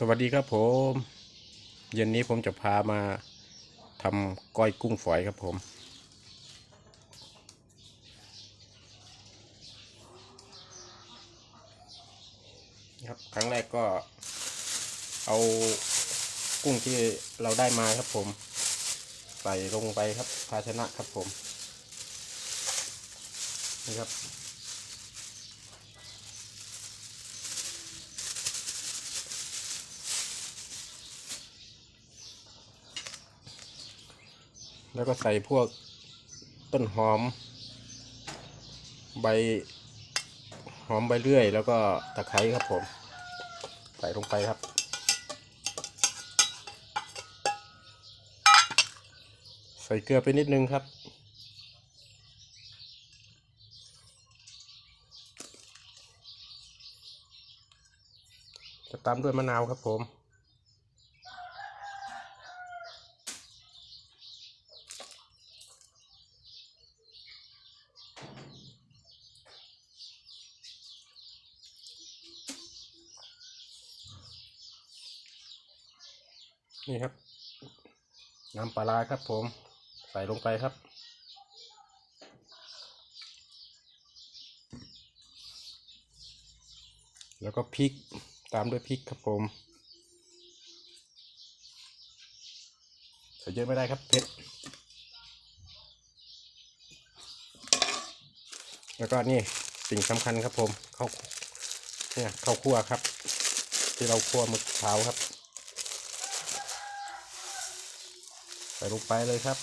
สวัสดีครับผม เย็นนี้ผมจะพามาทำก้อยกุ้งฝอยครับผม ครับครั้งแรกก็เอากุ้งที่เราได้มาครับผม ใส่ลงไปครับภาชนะครับผม นี่ครับ แล้วก็ใส่พวกต้นหอม ใบหอมใบเลื่อย แล้วก็ตะไคร้ครับผม ใส่ลงไปครับ ใส่เกลือไปนิดนึงครับจะตามด้วยมะนาวครับผม นี่ครับ น้ำปลาร้าครับผม ใส่ลงไปครับ แล้วก็พริกตามด้วยพริกครับผมใส่เยอะไม่ได้ครับเผ็ดแล้วก็นี่สิ่งสำคัญครับผมข้าวเนี่ยข้าวคั่วครับ ที่เราคั่วเมื่อเช้าครับ ใส่ลงไปเลยครับ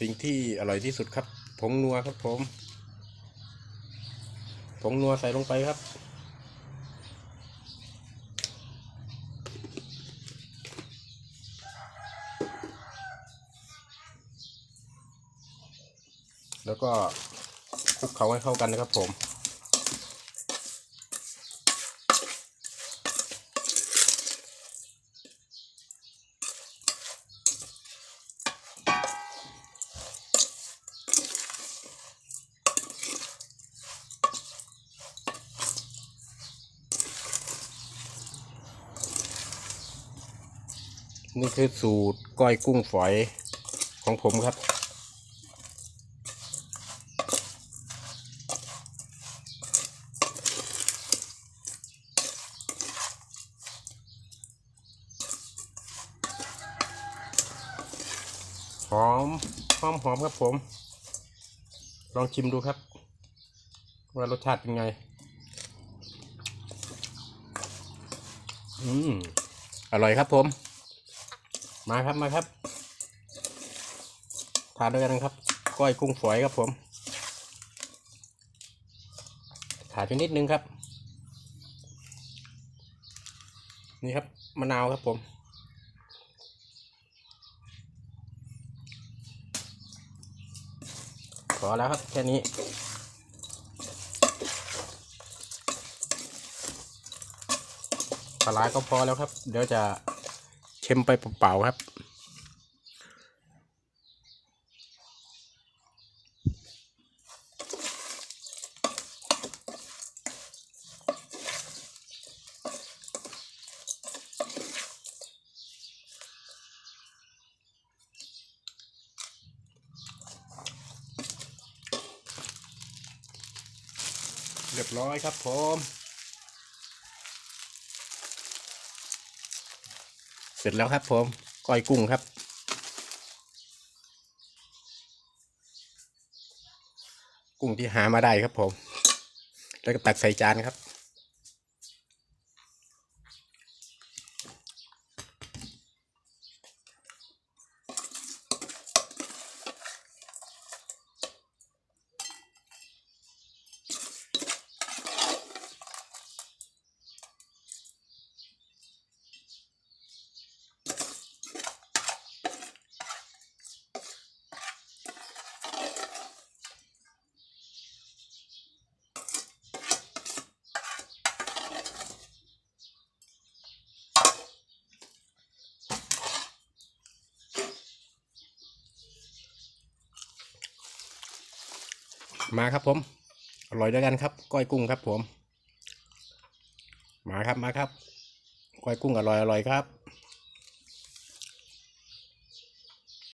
สิ่งที่อร่อยที่สุดครับ ผงนัวครับผม ผงนัวใส่ลงไปครับ แล้วก็คลุกเคล้าให้เข้ากันนะครับผมนี่คือสูตรก้อยกุ้งฝอยของผมครับ หอมหอมหอมครับผม ลองชิมดูครับ ว่ารสชาติเป็นไง อืม อร่อยครับผม มาครับมาครับ ทานด้วยกันครับ ก้อยกุ้งฝอยครับผม ขาดไปนิดนึงครับ นี่ครับ มะนาวครับผม พอแล้วครับแค่นี้ ปลาร้าก็พอแล้วครับ เดี๋ยวจะเค็มไปเปล่าๆครับ เรียบร้อยครับผมเสร็จแล้วครับผมก้อยกุ้งครับกุ้งที่หามาได้ครับผม แล้วก็ตักใส่จานครับ มาครับผม อร่อยด้วยกันครับ ก้อยกุ้งครับผม มาครับมาครับ ก้อยกุ้งอร่อยอร่อยครับ